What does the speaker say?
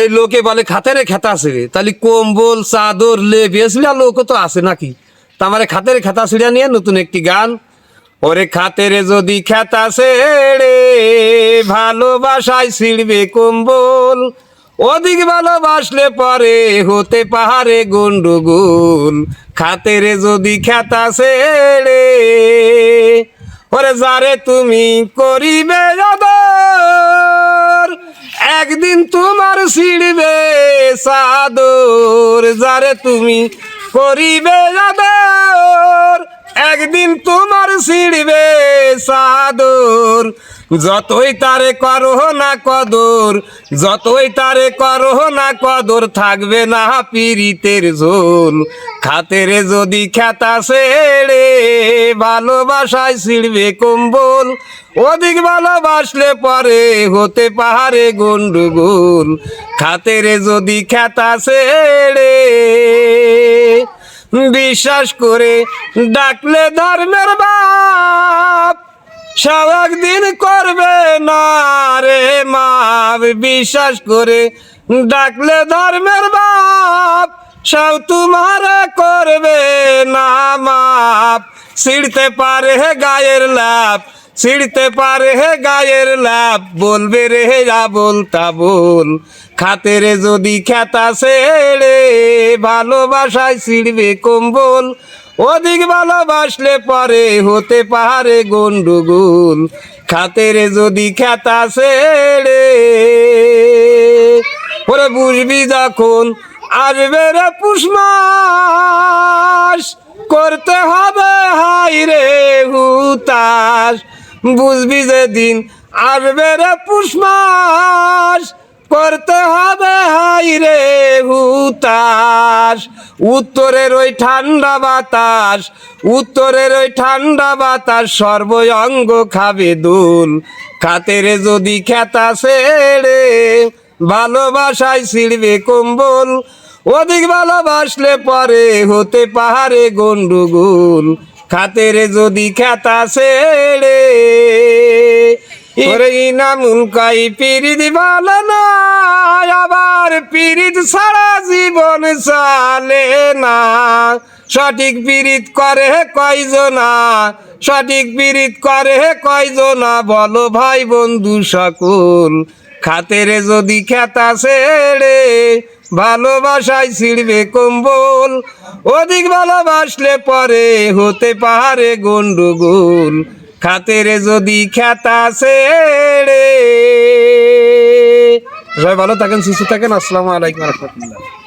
এই লোকে বলে, খাতেরে খেতা ছিঁড়ে তাহলে কম্বল, চাদর, লেপ এসবিরা লোক তো আছে নাকি? তামারে খাতেরে খেতা ছিঁড়া নিয়ে নতুন একটি গান। ওরে খাতেরে যদি খেতা ছেড়ে ভালোবাসায় ছিড়বে কম্বল, অধিক ভালোবাসলে পরে হতে পাহাড়ে গন্ডগোল। খাতেরে যদি খেতা ছেড়ে, ওরে যারে তুমি করিবে আদর একদিন তোমার ছিড়বে সাদর, যারে তুমি করিবে আদর। একদিন তোমার ছিড়বে সাদর, যতই তারে করো না কদর, যতই তারে করো না কদর, থাকবে না পীড়িতের ঝোল। খাতেরে যদি খেতা ছেড়ে ভালোবাসায় ছিড়বে কম্বল। অধিক ভালোবাসলে পরে হতে পাহাড়ে গন্ডগোল। খাতেরে যদি খেতা ছেড়ে বিশ্বাস করে ডাকলে ধর্মের বাপ। সব একদিন করবে না রে মাপ। বিশ্বাস করে ডাকলে ধর্মের বাপ। সব তোমার করবে না মাপ। ছিড়তে পারে হে গায়ের লাভ ছিড়তে পারে হে গায়ের লাভ বলবে রে যা বলতা বল খাতে রে যদি খেতা ছেড়ে ভালোবাসায় ছিড়বে কম্বল। অধিক ভালোবাসলে পরে হতে পারে গন্ডগোল। খাতেরে যদি খেতা ছেড়ে ওরে বুঝবি যখন আসবে রে পুষ মাস করতে হবে হাই রে হুতাস বুঝবি যেদিন আসবে রে পুষ মাস করতে হবে হাই রে হুতাস উত্তরের ওই ঠান্ডা বাতাস, উত্তরের ওই ঠান্ডা বাতাস সর্বঙ্গ খাবে দুল। খাতেরে যদি খেতা ছেড়ে ভালোবাসায় ছিড়বে কম্বল। অধিক ভালোবাসলে পরে হতে পাহাড়ে গন্ডগোল। খাতেরে যদি খেতা ছেড়ে, ওরে ইনামুল কাই ভালো না আবার পিরিত ছাড়া জীবন চলে না। সঠিক পিরিত করে হে কয়জনা সঠিক পিরিত করে হে কয়জনা বলো ভাই বন্ধু সকল। খাতেরে যদি খেতা ছেড়ে ভালোবাসায় ছিড়বে কম্বল, অধিক ভালোবাসলে পরে হতে পাহাড়ে গন্ডগোল। খাতের যদি খেতা ছেড়ে সবাই ভালো থাকেন, সুস্থ থাকেন। আসসালামু আলাইকুম রহমতুল্লাহ।